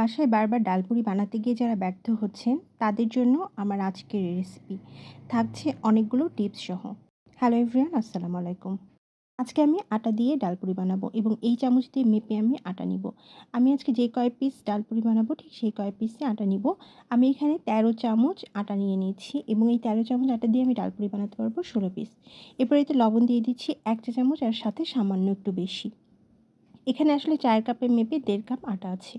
বাসায় বারবার ডালপুরি বানাতে গিয়ে যারা ব্যর্থ হচ্ছেন, তাদের জন্য আমার আজকের রেসিপি থাকছে অনেকগুলো টিপস সহ। হ্যালো এভরিওয়ান আসসালামু আলাইকুম। আজকে আমি আটা দিয়ে ডালপুরি বানাবো এবং এই চামচ দিয়ে মেপে আমি আটা নিব। আমি আজকে যে কয় পিস ডালপুরি বানাবো, ঠিক সেই কয় পিসে আটা নিব। আমি এখানে তেরো চামচ আটা নিয়ে নিয়েছি এবং এই তেরো চামচ আটা দিয়ে আমি ডালপুরি বানাতে পারব ষোলো পিস এরপর এতে লবণ দিয়ে দিচ্ছি এক চা চামচ আর সাথে সামান্য একটু বেশি। এখানে আসলে চায়ের কাপে মেপে দেড় কাপ আটা আছে।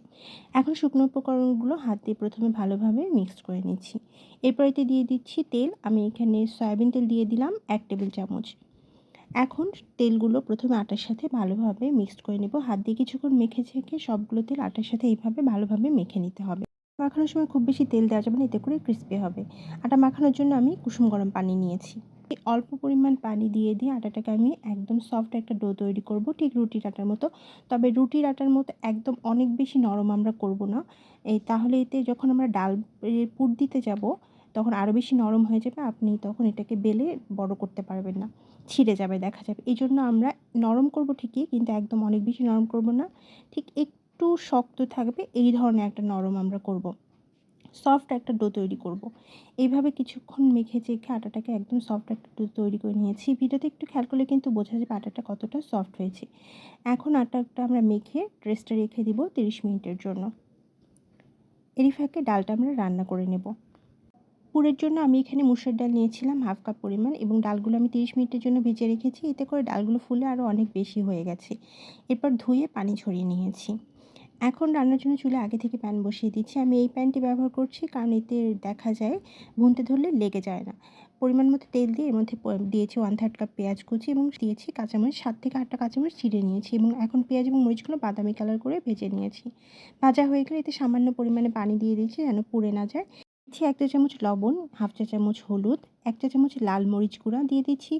এখন শুকনো উপকরণগুলো হাত দিয়ে প্রথমে ভালোভাবে মিক্সড করে নিচ্ছি। এরপর এতে দিয়ে দিচ্ছি তেল। আমি এখানে সয়াবিন তেল দিয়ে দিলাম এক টেবিল চামচ। এখন তেলগুলো প্রথমে আটার সাথে ভালোভাবে মিক্সড করে নেব। হাত দিয়ে কিছুক্ষণ মেখে ছেঁকে সবগুলো তেল আটার সাথে এইভাবে ভালোভাবে মেখে নিতে হবে। মাখানোর সময় খুব বেশি তেল দেওয়া যাবে না, এতে করে ক্রিস্পি হবে। আটা মাখানোর জন্য আমি কুসুম গরম পানি নিয়েছি। অল্প পরিমাণ পানি দিয়ে দিয়ে আটাটাকে আমি একদম সফট একটা ডো তৈরি করব, ঠিক রুটির আটার মতো। তবে রুটির আটার মতো একদম অনেক বেশি নরম আমরা করব না। এই তাহলে এতে যখন আমরা ডাল পুর দিতে যাব, তখন আরও বেশি নরম হয়ে যাবে, আপনি তখন এটাকে বেলে বড় করতে পারবেন না, ছিঁড়ে যাবে, দেখা যাবে। এই জন্য আমরা নরম করব ঠিকই, কিন্তু একদম অনেক বেশি নরম করব না, ঠিক একটু শক্ত থাকবে, এই ধরনের একটা নরম আমরা করব। সফট একটা ডো তৈরি করব। এইভাবে কিছুক্ষণ মেখে চেখে আটাটাকে একদম সফট একটা ডো তৈরি করে নিয়েছি। ভিডিওতে একটু খেয়াল করলে কিন্তু বোঝা যাবে আটাটা কতটা সফট হয়েছে। এখন আটাটা আমরা মেখে ড্রেসটা রেখে দিব তিরিশ মিনিটের জন্য। এরই ফাঁকে ডালটা আমরা রান্না করে নেব। পুরের জন্য আমি এখানে মুসুর ডাল নিয়েছিলাম হাফ কাপ পরিমাণ এবং ডালগুলো আমি তিরিশ মিনিটের জন্য ভেজে রেখেছি। এতে করে ডালগুলো ফুলে আরও অনেক বেশি হয়ে গেছে। এরপর ধুয়ে পানি ছড়িয়ে নিয়েছি। এখন রান্নার জন্য চুলে আগে থেকে প্যান বসিয়ে দিচ্ছি। আমি এই প্যানটি ব্যবহার করছি কারণ এতে দেখা যায় ভুনতে ধরলে লেগে যায় না। পরিমাণ মতো তেল দিয়ে এর মধ্যে দিয়েছি ওয়ান থার্ড কাপ পেঁয়াজ কুচি এবং দিয়েছি কাঁচামরিচ, সাত থেকে আটটা কাঁচামরিচ চিড়ে নিয়েছি এবং এখন পেঁয়াজ এবং মরিচগুলো বাদামি কালার করে ভেজে নিয়েছি। ভাজা হয়ে গেলে এতে সামান্য পরিমাণে পানি দিয়ে দিচ্ছি যেন পুড়ে না যায়। দিচ্ছি এক চা চামচ লবণ, হাফ চা চামচ হলুদ, এক চা চামচ লাল মরিচ গুঁড়া, দিয়ে দিচ্ছি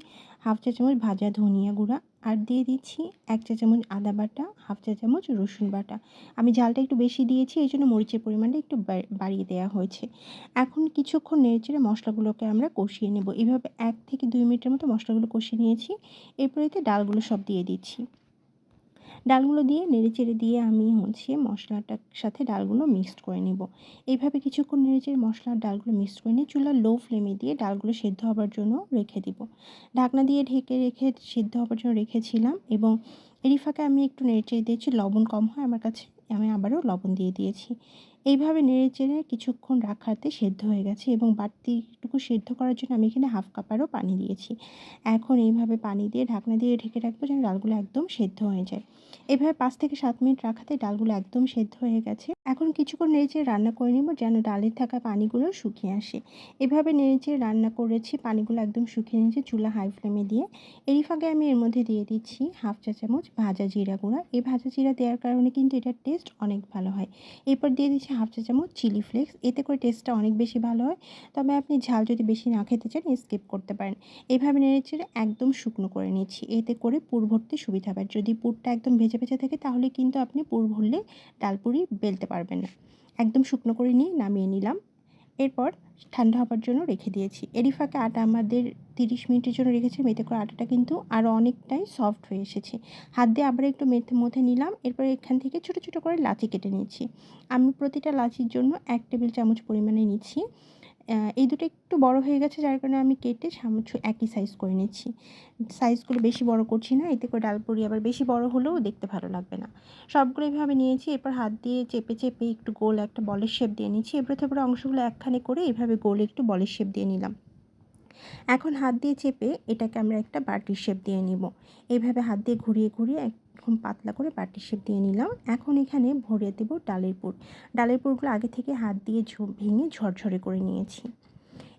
হাফ চা চামচ ভাজা ধনিয়া গুঁড়া আর দিয়ে দিচ্ছি এক চা চামচ আদা বাটা, হাফ চা চামচ রসুন বাটা। আমি ঝালটা একটু বেশি দিয়েছি, এই জন্য মরিচের পরিমাণটা একটু বাড়িয়ে দেওয়া হয়েছে। এখন কিছুক্ষণ নেড়েচেড়ে মশলাগুলোকে আমরা কষিয়ে নেব। এভাবে এক থেকে দুই মিনিটের মতো মশলাগুলো কষিয়ে নিয়েছি। এরপরেতে ডালগুলো সব দিয়ে দিচ্ছি। ডালগুলো দিয়ে নেড়েচেড়ে দিয়ে আমি হচ্ছে মশলাটার সাথে ডালগুলো মিক্সড করে নেব। এইভাবে কিছুক্ষণ নেড়েচেড়ে মশলার ডালগুলো মিক্সড করে নিয়ে চুলা লো ফ্লেমে দিয়ে ডালগুলো সেদ্ধ হবার জন্য রেখে দিব। ঢাকনা দিয়ে ঢেকে রেখে সেদ্ধ হবার জন্য রেখেছিলাম এবং এরই ফাঁকে আমি একটু নেড়েচেড়ে দিয়েছি, লবণ কম হয়, আমার কাছে, আমি আবারও লবণ দিয়ে দিয়েছি। এইভাবে নেড়ে চেড়ে কিছুক্ষণ রাখাতে সেদ্ধ হয়ে গেছে এবং বাড়তিটুকু সেদ্ধ করার জন্য আমি এখানে হাফ কাপারও পানি দিয়েছি। এখন এইভাবে পানি দিয়ে ঢাকনা দিয়ে ঢেকে রাখব যেন ডালগুলো একদম সেদ্ধ হয়ে যায়। এভাবে পাঁচ থেকে সাত মিনিট রাখাতে ডালগুলো একদম সেদ্ধ হয়ে গেছে। এখন কিছুক্ষণ নেড়েচেড়ে রান্না করে নিব যেন ডালের থাকা পানিগুলো শুকিয়ে আসে। এভাবে নেড়েচেড়ে রান্না করেছি, পানিগুলো একদম শুকিয়ে নিয়েছে চুলা হাই ফ্লেমে দিয়ে। এরই ফাঁকে আমি এর মধ্যে দিয়ে দিচ্ছি হাফ চা চামচ ভাজা জিরা গুঁড়া। এই ভাজা জিরা দেওয়ার কারণে কিন্তু এটার টেস্ট অনেক ভালো হয়। এরপর দিয়ে দিচ্ছি হাফ চা চামচ চিলি ফ্লেক্স। এতে করে টেস্টটা অনেক বেশি ভালো হয়। তবে আপনি ঝাল যদি বেশি না খেতে চান স্কিপ করতে পারেন। এইভাবে নেড়েচেড়ে একদম শুকনো করে নিচ্ছি। এতে করে পুর ভরতে সুবিধা হবে। যদি পুরটা একদম ভেজে ভেজে থাকে, তাহলে কিন্তু আপনি পুর ভরলে ডালপুরি বেলতে পারবেন না। একদম শুকনো করে নিয়ে নামিয়ে নিলাম। এরপর ঠান্ডা হবার জন্য রেখে দিয়েছি। এরই ফাঁকে আটা আমাদের তিরিশ মিনিটের জন্য রেখেছি। মেতে করে আটাটা কিন্তু আরও অনেকটাই সফট হয়ে এসেছে। হাত দিয়ে আবার একটু মেথে মধ্যে নিলাম। এরপর এখান থেকে ছোটো ছোটো করে লাচি কেটে নিচ্ছি আমি প্রতিটা লাচির জন্য এক টেবিল চামচ পরিমাণে নিচ্ছি। এই দুটো একটু বড় হয়ে গেছে, যার কারণে আমি কেটে সামুচ একই সাইজ করে নিচ্ছি। সাইজগুলো বেশি বড় করছি না, এতে করে ডালপুরি আবার বেশি বড় হলেও দেখতে ভালো লাগবে না। সবগুলো এইভাবে নিয়েছি, এরপর হাত দিয়ে চেপে চেপে একটু গোল একটা বলের শেপ দিয়ে নিচ্ছি। এরপর তারপরে অংশগুলো একখানে করে এভাবে গোল একটু বলের শেপ দিয়ে নিলাম। এখন হাত দিয়ে চেপে এটাকে আমরা একটা বাটির শেপ দিয়ে নিব। এইভাবে হাত দিয়ে ঘুরিয়ে ঘুরিয়ে একদম পাতলা করে বাটির শেপ দিয়ে নিলাম। এখন এখানে ভরে দেব ডালের পুর। ডালের পুরগুলো আগে থেকে হাত দিয়ে ভেঙে ঝরঝরে করে নিয়েছি।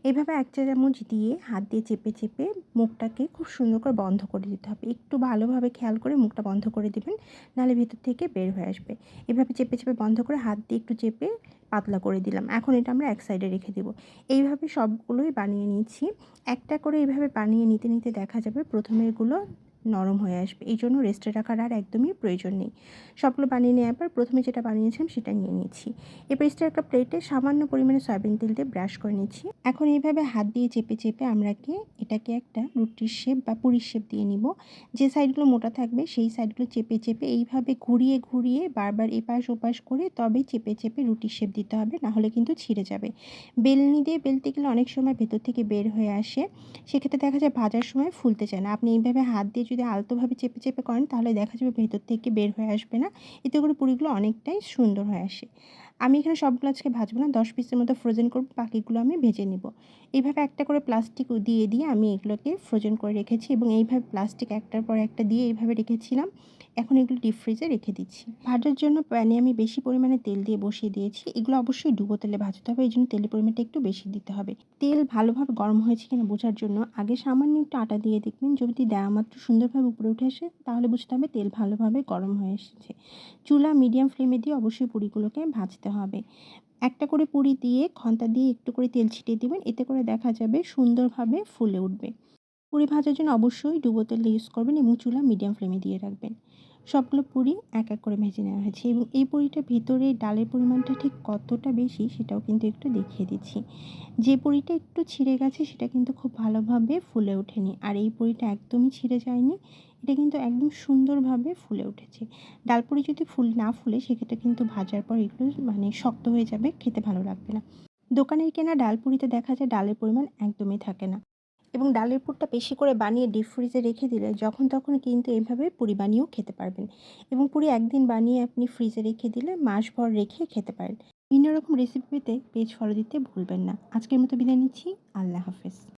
এভাবে এক চামচ দিয়ে হাত দিয়ে চেপে চেপে মুখটাকে খুব সুন্দর করে বন্ধ করে দিতে হবে। একটু ভালোভাবে খেয়াল করে মুখটা বন্ধ করে দেবেন, নাহলে ভিতর থেকে বের হয়ে আসবে। এভাবে চেপে চেপে বন্ধ করে হাত দিয়ে একটু চেপে পাতলা করে দিলাম। এখন এটা আমরা এক সাইডে রেখে দেবো। এইভাবে সবগুলোই বানিয়ে নিচ্ছি একটা করে এইভাবে বানিয়ে নিতে নিতে দেখা যাবে প্রথমেরগুলো নরম হয়ে আসবে। এই জন্য রেস্টে রাখার আর একদমই প্রয়োজন নেই। সবগুলো বানিয়ে নেওয়ার পর প্রথমে যেটা বানিয়েছিলাম সেটা নিয়ে নিচ্ছি। এবার স্টিল একটা প্লেটে সামান্য পরিমাণে সয়াবিন তেল দিয়ে ব্রাশ করে নিচ্ছি। এখন এইভাবে হাত দিয়ে চেপে চেপে আমরাকে এটাকে একটা রুটির শেপ বা পুরির শেপ দিয়ে নিব। যে সাইডগুলো মোটা থাকবে সেই সাইডগুলো চেপে চেপে এইভাবে ঘুরিয়ে ঘুরিয়ে বারবার এপাশ ওপাশ করে তবে চেপে চেপে রুটির শেপ দিতে হবে, নাহলে কিন্তু ছিঁড়ে যাবে। বেলনি দিয়ে বেলতে গেলে অনেক সময় ভেতর থেকে বের হয়ে আসে। সেক্ষেত্রে দেখা যায় ভাজার সময় ফুলতে চায় না। আপনি এইভাবে হাত দিয়ে যদি আলতোভাবে চেপে চেপে করেন, তাহলে দেখা যাবে ভেতর থেকে বের হয়ে আসবে না। এতে করে পুরীগুলো অনেকটাই সুন্দর হয়ে আসে। আমি এখানে সবগুলো আজকে ভাজবো না, দশ পিসের মতো ফ্রোজেন করব, বাকিগুলো আমি ভেজে নিব। এইভাবে একটা করে প্লাস্টিক দিয়ে দিয়ে আমি এগুলোকে ফ্রোজেন করে রেখেছি এবং এইভাবে প্লাস্টিক একটার পর একটা দিয়ে এইভাবে রেখেছিলাম। এখন এগুলো ডিপ ফ্রিজে রেখে দিচ্ছি। ভাজার জন্য প্যানে আমি বেশি পরিমাণে তেল দিয়ে বসিয়ে দিয়েছি। এগুলো অবশ্যই ডুবো তেলে ভাজতে হবে, এই জন্য তেলের পরিমাণটা একটু বেশি দিতে হবে। তেল ভালোভাবে গরম হয়েছে কিনা বোঝার জন্য আগে সামান্য একটু আটা দিয়ে দেখবেন, যদি দেওয়া মাত্র সুন্দরভাবে উপরে উঠে আসে, তাহলে বুঝতে হবে তেল ভালোভাবে গরম হয়ে এসেছে। চুলা মিডিয়াম ফ্লেমে দিয়ে অবশ্যই পুরিগুলোকে ভাজতে হবে। একটা করে পুরি দিয়ে খন্তা দিয়ে একটু করে তেল ছিটিয়ে দিবেন, এতে করে দেখা যাবে সুন্দরভাবে ফুলে উঠবে। পুরি ভাজার জন্য অবশ্যই ডুবো তেল ইউজ করবেন এবং চুলা মিডিয়াম ফ্লেমে দিয়ে রাখবেন। সবগুলো পুরি এক এক করে ভেজে নেওয়া হয়েছে এবং এই পুরিটার ভিতরে ডালের পরিমাণটা ঠিক কতটা বেশি সেটাও কিন্তু একটু দেখিয়ে দিচ্ছি। যে পুরিটা একটু ছিঁড়ে গেছে সেটা কিন্তু খুব ভালোভাবে ফুলে ওঠেনি। আর এই পুরিটা একদমই ছিঁড়ে যায়নি। এটা কিন্তু একদম সুন্দরভাবে ফুলে উঠেছে। ডালপুরি যদি ফুল না ফুলে, সেক্ষেত্রে কিন্তু ভাজার পর এগুলো মানে শক্ত হয়ে যাবে, খেতে ভালো লাগবে না। দোকানের কেনা ডালপুরিতে দেখা যায় ডালের পরিমাণ একদমই থাকে না। এবং ডালের পুরটা বেশি করে বানিয়ে ডিপ ফ্রিজে রেখে দিলে যখন তখন কিন্তু এইভাবে পুরি বানিয়েও খেতে পারবেন। এবং পুরি একদিন বানিয়ে আপনি ফ্রিজে রেখে দিলে মাসভর রেখে খেতে পারেন। বিভিন্ন রকম রেসিপি পেতে পেজ ফলো দিতে ভুলবেন না। আজকের মতো বিদায় নিচ্ছি। আল্লাহ হাফেজ।